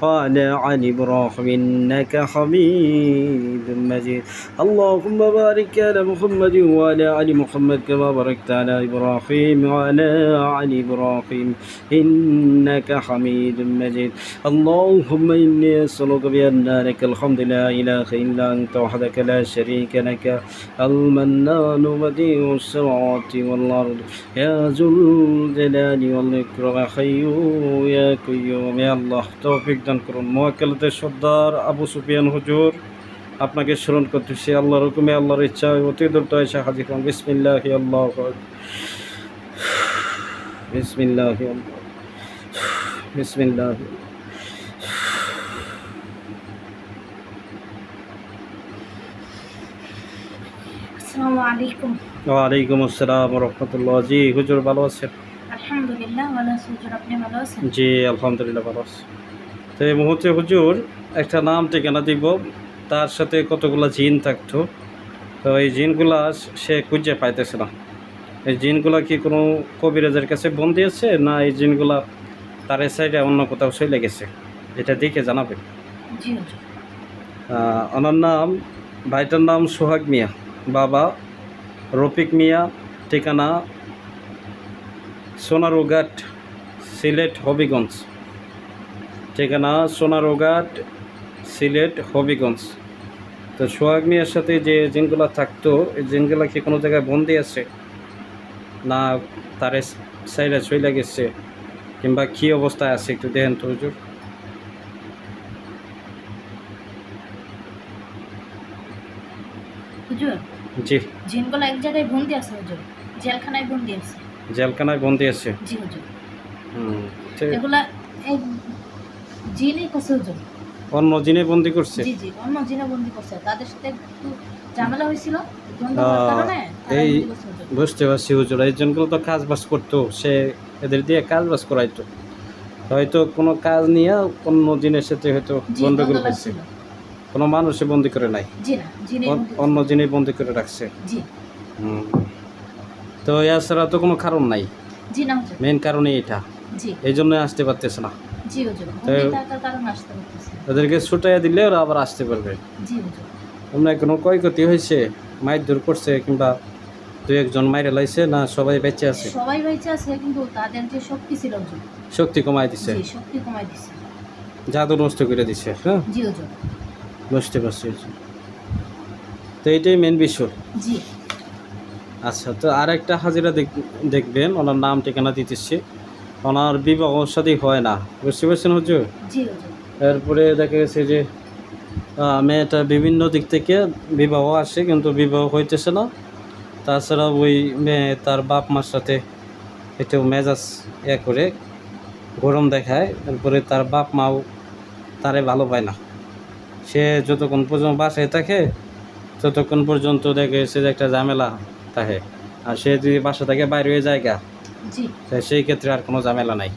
قال عن إبراهيم إنك حميد مجيد. اللهم بارك على محمد وعلى آل محمد كما باركت على إبراهيم وعلى آل إبراهيم إنك حميد مجيد. اللهم إني أسألك بأن لك الحمد لا إله إلا أنت وحدك لا شريك لك. المنان بديع السماوات والأرض. يا ذو الجلال والإكرام حي يا قيوم يا الله توفيق. দান করুন। মোয়াক্কেলতে সর্দার আবু সুফিয়ান হুজুর আপনাকে স্মরণ করতেছি আল্লাহ হুকুমে আল্লাহর ইচ্ছা অতি দ্রুত এসে হাজির হন। বিসমিল্লাহ আল্লাহ বিসমিল্লাহ বিসমিল্লাহ। আসসালামু আলাইকুম। ওয়ালাইকুম আসসালাম রহমতুল্লাহ। জি হুজুর ভালো আছেন? আলহামদুলিল্লাহ ভালো আছি। হুজুর আপনি ভালো আছেন? জি আলহামদুলিল্লাহ ভালো আছি। তো এই মুহূর্তে হুজুর একটা নাম ঠিকানা দিব। তার সাথে কতগুলো জিন থাকতো। তো এই জিনগুলা সে খুঁজে পাইতেছে না। এই জিনগুলা কি কোনো কবিরাজের কাছে বন্দি আছে? না এই জিনগুলা তার এ সাইডে অন্য কোথাও চলে গেছে? এটা দেখে জানাবে জি হুজুর। আহ, ওনার নাম ভাইটার নাম সোহাগ মিয়া। বাবা রফিক মিয়া ঠিকানা সোনারুঘাট সিলেট হবিগঞ্জ। ঠিকানা সোনারুঘাট সিলেট হবিগঞ্জ। তো সোহাগ মিয়ার সাথে যে জিনগুলো থাকতো এই জিনগুলো কি কোনো জায়গায় বন্দি আছে? না তার সাইডে চলে গেছে? কিংবা কী অবস্থায় আছে একটু দেখেন তো হুজুর। জি। জিনগুলো এক জায়গায় বন্দি আছে হুজুর? জেলখানায় বন্দি আছে? জেলখানায় বন্দি আছে? জি হুজুর। হুম এগুলা জিনই করছে হুজুর অন্য জিনে বন্দি করছে? জি জি অন্য জিনে বন্দি করছে। তাদের সাথে একটু ঝামেলা হয়েছিল। এই- করছে। বুঝতে পারছি হুজুর। এই জনগুলো তো কাজ বাজ করতো। সে এদের দিয়ে কাজ বাজ করাইতো। হয়তো কোনো কাজ নিয়ে অন্য জিনের সাথে হয়তো গন্ডগোল লাগছিল। কোনো মানুষে বন্দি করে নাই। জিনে অন্য জিনে বন্দি করে রাখছে। তো এছাড়া তো কোনো কারণ নাই। মেন কারণই এটা। এই জন্য আসতে পারতেছে না। জি হুজুর থাকার কারণে আসতে পারতেছে না। ওদেরকে ছুটাইয়া দিলে ওরা আবার আসতে পারবে। জি হুজুর তোমরা কোনো ক্ষয়ক্ষতি হয়েছে? মাইর দূর করছে কিংবা দু একজন মাইরে লাইছে না সবাই বেঁচে আছে? সবাই বেঁচে আছে কিন্তু তাদের যে শক্তি ছিল হুজুর শক্তি কমাই দিছে। জি শক্তি কমাই দিছে। জাদু নষ্ট করে দিছে হ্যাঁ? জি হুজুর বুঝতে পারছি তো এইটাই মেন বিষয়। জি। আচ্ছা তো আর একটা হাজিরা দেখ- দেখবেন ওনার নাম ঠিকানা দিতেছি। ওনার বিবাহ সাদী হয় না। বুঝতে পারছেন হুজুর? এরপরে দেখা গেছে যে মেয়েটা বিভিন্ন দিক থেকে বিবাহ আসে কিন্তু বিবাহ হইতেছে না। তাছাড়া ওই মেয়ে তার বাপ মার সাথে একটু মেজাজ ইয়ে করে গরম দেখায়। এরপরে তার বাপ মাও তারে ভালো পায় না। সে যতক্ষণ পর্যন্ত বাসায় থাকে ততক্ষণ পর্যন্ত দেখে সে যে একটা ঝামেলা থাকে। আর সে যদি বাসা থেকে বাইরে হয়ে যায় গা সেই ক্ষেত্রে আর কোনো ঝামেলা নাই।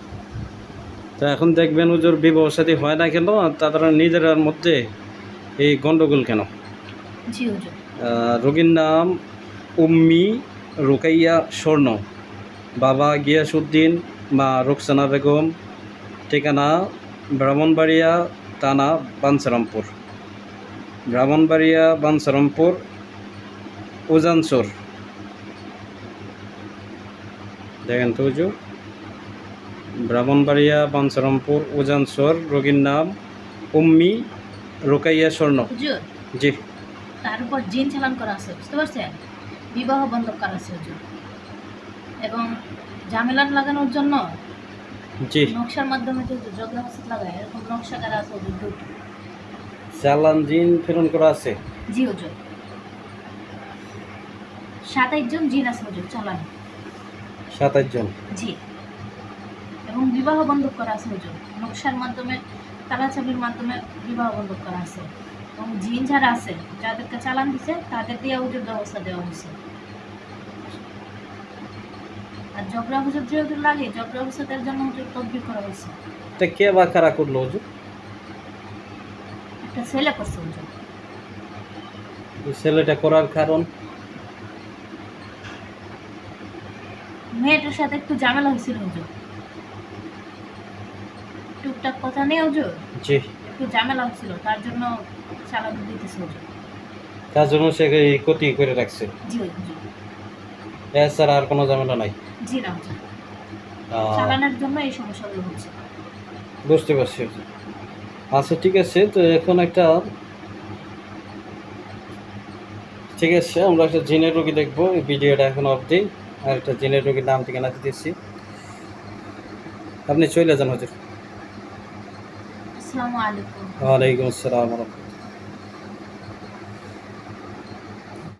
তো এখন দেখবেন ওজোর বিবাহ সাথী হয় না কেন? তারা নিজেরার মধ্যে এই গণ্ডগোল কেন? রোগীর নাম উম্মি রুকাইয়া স্বর্ণ। বাবা গিয়াসুদ্দিন মা রুকসানা বেগম ঠিকানা ব্রাহ্মণবাড়িয়া থানা বাঞ্ছারামপুর ব্রাহ্মণবাড়িয়া বাঞ্ছারামপুর উজানচর দেখেন তো হুজুর ব্রাহ্মণবাড়িয়া বাঞ্ছারামপুর উজানচর রোগীর নাম উম্মি রোকাইয়া স্বর্ণ। জি। তার উপর জিন চালান করা আছে বুঝতে পারছেন? বিবাহ বন্ধ করা আছে হুজুর। এবং জামেলান লাগানোর জন্য জি। নকশার মাধ্যমে যে জগরা লাগায় এরকম নকশা করা আছে হুজুর চালান জিন প্রেরণ করা আছে? জি হুজুর। সাতাইশ জন জিন আছে হুজুর চালান। সাতাশ জন। জি। এবং বিবাহ বন্ধক করা আছে হুজুর নকশার মাধ্যমে তালাচাবির মাধ্যমে বিবাহ বন্ধক করা আছে। এবং জিন যারা আছে যাদেরকে চালান দিছে তাদের দিয়ে হুজুর ব্যবস্থা দেওয়া হয়েছে। আর জগরা হুজুর যেহেতু লাগে জগরা হুজুরের জন্য হুজুর তদবির করা হয়েছে। এটা কে বা কারা করল হুজুর একটা ছেলে করছে হুজুর ছেলেটা করার কারণ? মেয়েটার সাথে একটু ঝামেলা হয়েছিল হুজুর। টুকটাক কথা নেই হুজুর। জি। একটু ঝামেলা হচ্ছিল তার জন্য চালান দিতেছে হুজুর। তার জন্য সে এই ক্ষতি করে রাখছে? জি হুজুর। এছাড়া আর কোনো ঝামেলা নাই? জি না হুজুর। আহ, জন্য এই সমস্যাগুলো হচ্ছে বুঝতে পারছি আচ্ছা ঠিক আছে তো এখন একটা ঠিক আছে আমরা একটা জিনের রোগী দেখব ভিডিওটা এখন অবধি। আর একটা জেনে রোগীর নাম ঠিকানা দিতেছি আপনি চলে যান হজুর। আসসালামু আলাইকুম। ওয়ালাইকুম আসসালাম রহমতুল্লাহ।